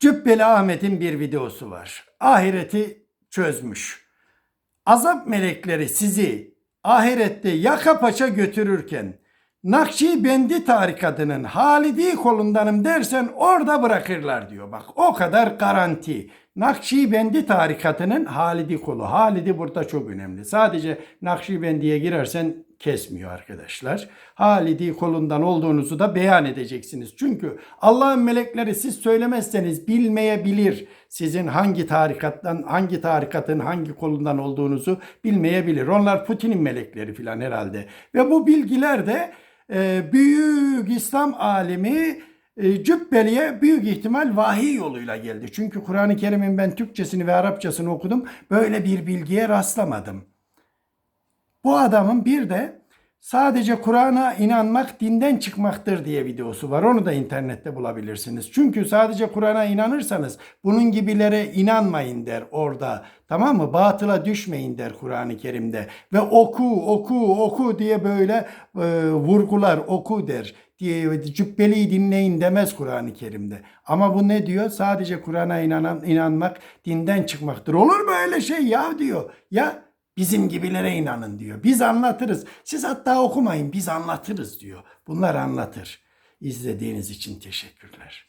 Cübbeli Ahmet'in bir videosu var. Ahireti çözmüş. Azap melekleri sizi ahirette yaka paça götürürken Nakşibendi tarikatının Halidi kolundanım dersen orada bırakırlar diyor. Bak o kadar garanti. Nakşibendi tarikatının Halidi kolu. Halidi burada çok önemli. Sadece Nakşibendi'ye girersen kesmiyor arkadaşlar. Halidi kolundan olduğunuzu da beyan edeceksiniz. Çünkü Allah'ın melekleri siz söylemezseniz bilmeyebilir. Sizin hangi tarikattan, hangi tarikatın hangi kolundan olduğunuzu bilmeyebilir. Onlar Putin'in melekleri filan herhalde. Ve bu bilgiler de e, büyük İslam alimi e, Cübbeli'ye büyük ihtimal vahiy yoluyla geldi. Çünkü Kur'an-ı Kerim'in ben Türkçesini ve Arapçasını okudum. Böyle bir bilgiye rastlamadım. Bu adamın bir de sadece Kur'an'a inanmak dinden çıkmaktır diye videosu var. Onu da internette bulabilirsiniz. Çünkü sadece Kur'an'a inanırsanız bunun gibilere inanmayın der orada. Tamam mı? Batıla düşmeyin der Kur'an-ı Kerim'de. Ve oku, oku, oku diye böyle e, vurgular oku der diye cübbeliyi dinleyin demez Kur'an-ı Kerim'de. Ama bu ne diyor? Sadece Kur'an'a inanan, inanmak dinden çıkmaktır. Olur mu öyle şey ya diyor. Ya Bizim gibilere inanın diyor. Biz anlatırız. Siz hatta okumayın biz anlatırız diyor. Bunlar anlatır. İzlediğiniz için teşekkürler.